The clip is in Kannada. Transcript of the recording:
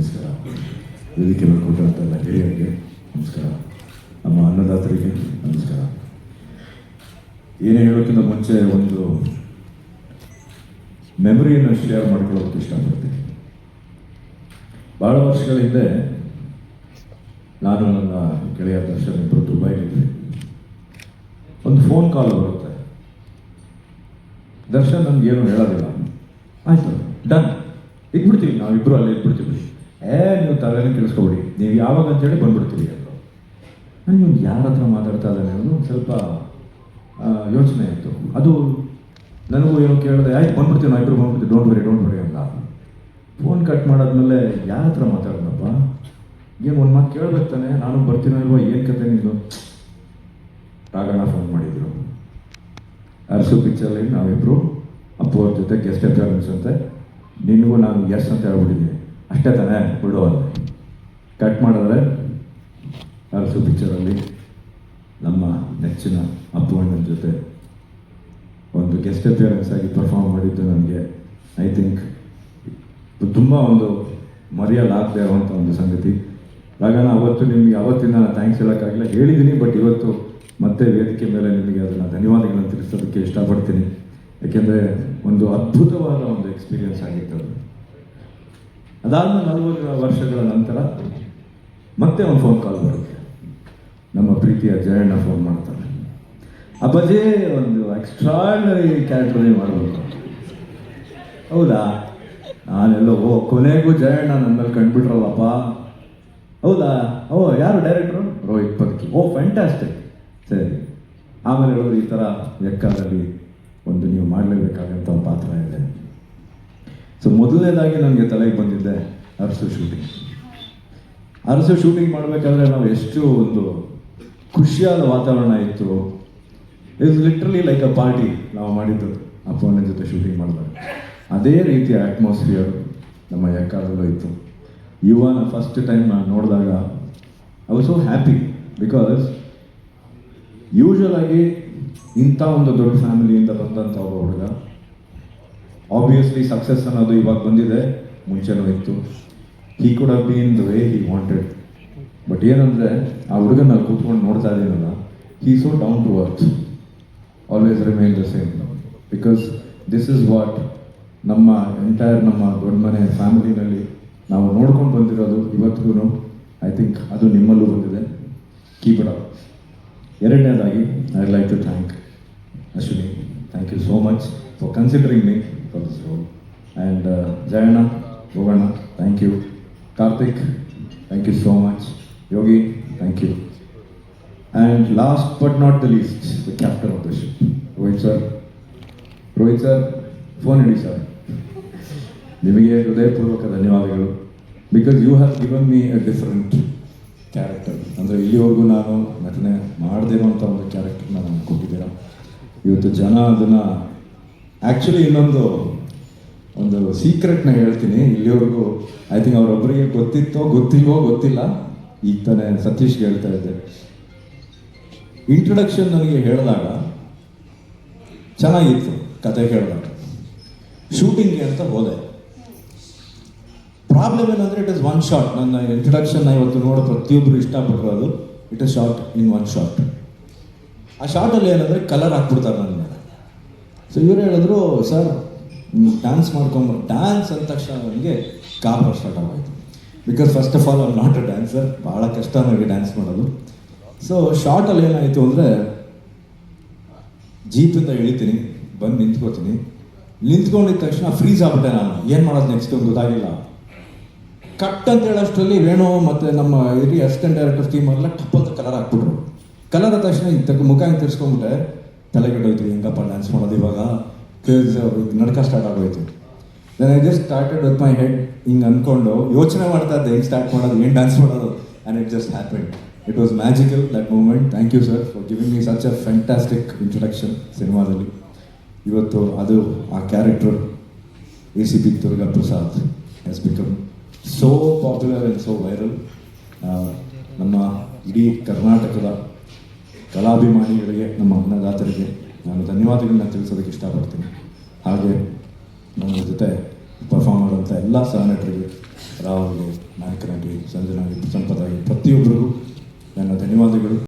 ನಮಸ್ಕಾರ. ವೇದಿಕೆ ಕೊಟ್ಟಂಥ ಹಿರಿಯರಿಗೆ ನಮಸ್ಕಾರ. ನಮ್ಮ ಅನ್ನದಾತರಿಗೆ ನಮಸ್ಕಾರ. ಏನೇ ಹೇಳೋಕ್ಕಿಂತ ಮುಂಚೆ ಒಂದು ಮೆಮೊರಿಯನ್ನು ಶೇರ್ ಮಾಡ್ಕೊಳ್ಳೋಕೆ ಇಷ್ಟಪಡ್ತೀನಿ. ಭಾಳ ವರ್ಷಗಳ ಹಿಂದೆ ನಾನು ನನ್ನ ಗೆಳೆಯ ದರ್ಶನ್ ಇಬ್ಬರು ದುಬೈಲಿದ್ದೆ ಒಂದು ಫೋನ್ ಕಾಲ್ ಬರುತ್ತೆ. ದರ್ಶನ್ ನನಗೆ ಏನು ಹೇಳೋದಿಲ್ಲ. ಆಯಿತು ಡನ್ ಇದ್ಬಿಡ್ತೀವಿ ನಾವಿಬ್ಬರು ಅಲ್ಲಿ ಇದ್ಬಿಡ್ತೀವಿ. ಏ ನೀವು ತಲೆನೇ ಕೇಳಿಸ್ಕೊಬಿಡಿ ನೀವು ಯಾವಾಗ ಅಂತೇಳಿ ಬಂದ್ಬಿಡ್ತೀರಿ ಅಂದರು ನಾನು ಇವ್ನು ಯಾರ ಹತ್ರ ಮಾತಾಡ್ತಾ ಇದ್ದಾನೆ ಅನ್ನೋದು ಸ್ವಲ್ಪ ಯೋಚನೆ ಆಯಿತು ಅದು ನನಗೂ ಏನೋ ಕೇಳಿದೆ, ಆಯ್ತು ಬಂದ್ಬಿಡ್ತೀವಿ ನಾವು ಇಬ್ಬರು ಬಂದ್ಬಿಡ್ತೀವಿ ಡೋಂಟ್ ವರಿ ಡೋಂಟ್ ವರಿ ಅಂತ. ಫೋನ್ ಕಟ್ ಮಾಡಾದ್ಮೇಲೆ ಯಾರ ಹತ್ರ ಮಾತಾಡಿದ್ನಪ್ಪ? ಏನು ಒಂದು ಮಾತು ಕೇಳಬೇಕು ತಾನೆ, ನಾನು ಬರ್ತೀನೋ ಇಲ್ವೋ, ಏನು ಕತೆ ನೀನು? ರಾಗಣ್ಣ ಫೋನ್ ಮಾಡಿದ್ರು. ಅರಸು ಪಿಕ್ಚರಲ್ಲಿ ನಾವಿಬ್ಬರು ಅಪ್ಪು ಅವ್ರ ಜೊತೆ ಗೆಸ್ಟ್ ಅಪಿಯರೆನ್ಸ್ ಅಂತೆ. ನಿನಗೂ ನಾನು ಎಸ್ ಅಂತ ಹೇಳ್ಬಿಟ್ಟಿದ್ದೀನಿ. ಅಷ್ಟೇ ತಾನೇ ಬಿಡು ಕಟ್ ಮಾಡಿದ್ರೆ ಅರಸು ಪಿಕ್ಚರಲ್ಲಿ ನಮ್ಮ ನೆಚ್ಚಿನ ಅಪ್ಪಣ್ಣನ ಜೊತೆ ಒಂದು ಗೆಸ್ಟ್ ಅಪಿಯರೆನ್ಸ್ ಆಗಿ ಪರ್ಫಾರ್ಮ್ ಮಾಡಿದ್ದು ನನಗೆ ಐ ಥಿಂಕ್ ತುಂಬ ಒಂದು ಮರೆಯಲಾಗದೇ ಇರುವಂಥ ಒಂದು ಸಂಗತಿ. ರಾಗಣ ಅವತ್ತು ನಿಮಗೆ ಅವತ್ತಿಂದ ನಾನು ಥ್ಯಾಂಕ್ಸ್ ಹೇಳೋಕ್ಕಾಗಲಿಲ್ಲ ಹೇಳಿದ್ದೀನಿ ಬಟ್ ಇವತ್ತು ಮತ್ತೆ ವೇದಿಕೆ ಮೇಲೆ ನಿಮಗೆ ಅದನ್ನು ಧನ್ಯವಾದಗಳನ್ನು ತಿಳಿಸೋದಕ್ಕೆ ಇಷ್ಟಪಡ್ತೀನಿ. ಯಾಕೆಂದರೆ ಒಂದು ಅದ್ಭುತವಾದ ಒಂದು ಎಕ್ಸ್ಪೀರಿಯನ್ಸ್ ಆಗಿತ್ತು ಅದು. ಅದಾದ್ಮೇಲೆ ನಲವತ್ತು ವರ್ಷಗಳ ನಂತರ ಮತ್ತೆ ಒಂದು ಫೋನ್ ಕಾಲ್ ಬರುತ್ತೆ. ನಮ್ಮ ಪ್ರೀತಿಯ ಜಯಣ್ಣ ಫೋನ್ ಮಾಡ್ತಾರೆ ಅಪ್ಪಾಜಿ ಒಂದು ಎಕ್ಸ್ಟ್ರಾರ್ಡಿನರಿ ಕ್ಯಾರೆಕ್ಟರ್ನೇ ಮಾಡಬೇಕು. ಹೌದಾ? ನಾನೆಲ್ಲೋ, ಓ, ಕೊನೆಗೂ ಜಯಣ್ಣ ನನ್ನ ಮೇಲೆ ಕಂಡುಬಿಟ್ರಲ್ಲಪ್ಪ ಹೌದಾ? ಓ, ಯಾರು ಡೈರೆಕ್ಟ್ರು ರೋಹಿತ್ ಪತ್ಕಿ ಓ ಫ್ಯಾಂಟಾಸ್ಟಿಕ್ ಸರಿ. ಆಮೇಲೆ ಹೇಳಿದ್ರು ಈ ಥರ ಲೆಕ್ಕದಲ್ಲಿ ಒಂದು ನೀವು ಸೊ ಮೊದಲನೇದಾಗಿ ನನಗೆ ತಲೆಗೆ ಬಂದಿದ್ದೆ ಅರಸು ಶೂಟಿಂಗ್ ಅರಸು ಶೂಟಿಂಗ್ ಮಾಡಬೇಕಾದ್ರೆ ನಾವು ಎಷ್ಟು ಒಂದು ಖುಷಿಯಾದ ವಾತಾವರಣ ಇತ್ತು. Is literally like a party ನಾವು ಮಾಡಿದ್ದು, ಅಪ್ಪನ ಜೊತೆ ಶೂಟಿಂಗ್ ಮಾಡಿದಾಗ. ಅದೇ ರೀತಿಯ ಅಟ್ಮಾಸ್ಫಿಯರ್ ನಮ್ಮ ಯಕ್ಕಾದಲ್ಲೂ ಇತ್ತು. ಯುವನ ಫಸ್ಟ್ ಟೈಮ್ ನಾನು ನೋಡಿದಾಗ I was so happy because usual ಆಗಿ ಇಂಥ ಒಂದು ದೊಡ್ಡ ಫ್ಯಾಮಿಲಿಯಿಂದ ಬಂದಂಥ ಒಬ್ಬ ಹುಡುಗ ಆಬ್ವಿಯಸ್ಲಿ ಸಕ್ಸಸ್ ಅನ್ನೋದು ಇವಾಗ ಬಂದಿದೆ. ಮುಂಚೆನೂ ಇತ್ತು. He could have been the way he wanted but ಏನಂದರೆ, ಆ ಹುಡುಗನ ಕೂತ್ಕೊಂಡು ನೋಡ್ತಾ ಇದ್ದೀನಲ್ಲ he so down to earth always remain the same because this is what ನಮ್ಮ ಎಂಟೈರ್ ನಮ್ಮ ದೊಡ್ಡ ಮನೆ ಫ್ಯಾಮಿಲಿನಲ್ಲಿ ನಾವು ನೋಡ್ಕೊಂಡು ಬಂದಿರೋದು ಇವತ್ತಿಗೂ ಐ ಥಿಂಕ್ ಅದು ನಿಮ್ಮಲ್ಲೂ ಬಂದಿದೆ. ಕೀಪ್ ಇಟ್ ಅಪ್ ಎರಡನೇದಾಗಿ I like to thank Ashwini you so much for considering me for this role and Jayanna Goganna thank you Karthik thank you so much Yogi thank you and last but not the least the captain of the ship Rohit sir Rohit sir phone ED sir ನಿಮಗೆ ಹೃದಯಪೂರ್ವಕ ಧನ್ಯವಾದಗಳು. Because you have given me a different character ಅಂದರೆ ಇಲ್ಲಿವರೆಗೂ ನಾನು ನಟನೆ ಮಾಡದೇ ಅಂತ ಒಂದು ಕ್ಯಾರೆಕ್ಟರ್ನ ನಾನು ಕೊಟ್ಟಿದ್ದೀರ? ಇವತ್ತು ಜನ ಅದನ್ನು ಆ್ಯಕ್ಚುಲಿ ಇನ್ನೊಂದು ಒಂದು ಸೀಕ್ರೆಟ್ನ ಹೇಳ್ತೀನಿ. ಇಲ್ಲಿವರೆಗೂ ಐ ಥಿಂಕ್ ಅವರೊಬ್ಬರಿಗೆ ಗೊತ್ತಿತ್ತೋ, ಗೊತ್ತಿಲ್ವೋ, ಗೊತ್ತಿಲ್ಲ. ಈಗ ತಾನೇ ಸತೀಶ್ಗೆ ಹೇಳ್ತಾ ಇದ್ದೆ. ಇಂಟ್ರೊಡಕ್ಷನ್ ನನಗೆ ಹೇಳಿದಾಗ ಚೆನ್ನಾಗಿತ್ತು ಕತೆ ಕೇಳಿದಾಗ ಶೂಟಿಂಗ್ಗೆ ಅಂತ ಹೋದೆ. ಪ್ರಾಬ್ಲಮ್ ಏನಂದರೆ ಇಟ್ ಇಸ್ ಒನ್ ಶಾಟ್ ನನ್ನ ಇಂಟ್ರೊಡಕ್ಷನ್ ಇವತ್ತು ನೋಡೋ ಪ್ರತಿಯೊಬ್ಬರು ಇಷ್ಟಪಟ್ಟಿರೋದು it is short in one shot ಆ ಶಾರ್ಟಲ್ಲಿ ಏನಂದರೆ ಕಲರ್ ಹಾಕ್ಬಿಡ್ತಾರೆ ನನ್ನ ಮೇಲೆ. ಸೊ ಇವರು ಹೇಳಿದ್ರು, ಸರ್ ಡ್ಯಾನ್ಸ್ ಮಾಡ್ಕೊಂಬ ಡ್ಯಾನ್ಸ್ ಅಂದ ತಕ್ಷಣ ನನಗೆ ಕಾಪರ್ ಸ್ಟಾರ್ಟ್ ಆಗೋಯ್ತು. Because first of all are not a dancer ಭಾಳ ಕಷ್ಟ ನನಗೆ ಡ್ಯಾನ್ಸ್ ಮಾಡೋದು. ಸೊ ಶಾರ್ಟಲ್ಲಿ ಏನಾಯಿತು ಅಂದರೆ ಜೀಪಿಂದ ಇಳಿತೀನಿ ಬಂದು ನಿಂತ್ಕೋತೀನಿ. ನಿಂತ್ಕೊಂಡಿದ ತಕ್ಷಣ ಫ್ರೀಸ್ ಆಗ್ಬಿಟ್ಟೆ ನಾನು. ಏನು ಮಾಡೋದು ನೆಕ್ಸ್ಟ್ ಒಂದು ಗೊತ್ತಾಗಿಲ್ಲ. ಕಟ್ ಅಂತ ಹೇಳೋಷ್ಟರಲ್ಲಿ ರೇಣು ಮತ್ತು ನಮ್ಮ ಹಿರಿಯ ಅಸಿಸ್ಟೆಂಟ್ ಡೈರೆಕ್ಟರ್ ಟೀಮ್ ಎಲ್ಲ ಟಪ್ ಅಂತ ಕಲರ್ ಹಾಕ್ಬಿಟ್ರು. ಕಲರ್ ತಕ್ಷಣ ತಕ್ಕ ಮುಖ ಹಿಂಗೆ ತಿರ್ಸ್ಕೊಂಡ್ಬಿಟ್ಟೆ ತಲೆಗೆಡೋಯ್ತು ಹೆಂಗಪ್ಪ ಡ್ಯಾನ್ಸ್ ಮಾಡೋದು ಇವಾಗ. ಕೇಸ್ ನಡ್ಕ ಸ್ಟಾರ್ಟ್ ಆಗೋಯ್ತು. Then I just started with my head ಹಿಂಗೆ ಅಂದ್ಕೊಂಡು ಯೋಚನೆ ಮಾಡ್ತಾ ಇದ್ದೆ, ಹೆಂಗೆ ಸ್ಟಾರ್ಟ್ ಮಾಡೋದು, ಏನು ಡ್ಯಾನ್ಸ್ ಮಾಡೋದು and it just happen it was magical that moment thank you sir for giving me such a fantastic introduction ಸಿನಿಮಾದಲ್ಲಿ ಇವತ್ತು ಅದು ಆ character A C P Durga Prasad has become so popular and so viral ನಮ್ಮ ಇಡೀ ಕರ್ನಾಟಕದ ಕಲಾಭಿಮಾನಿಗಳಿಗೆ, ನಮ್ಮ ಅನ್ನದಾತರಿಗೆ ನಾನು ಧನ್ಯವಾದಗಳನ್ನ ತಿಳಿಸೋದಕ್ಕೆ ಇಷ್ಟಪಡ್ತೀನಿ. ಹಾಗೆ ನನ್ನ ಜೊತೆ ಪರ್ಫಾರ್ಮ್ ಮಾಡುವಂಥ ಎಲ್ಲ ಸಹನಟರಿಗೆ, ರಾಹುಲ್ಗೆ ನಾಯಕನಾಗಿ ಸಂಜನಾಗಿ, ಸಂಪದಾಗಿ, ಪ್ರತಿಯೊಬ್ಬರಿಗೂ ನನ್ನ ಧನ್ಯವಾದಗಳು.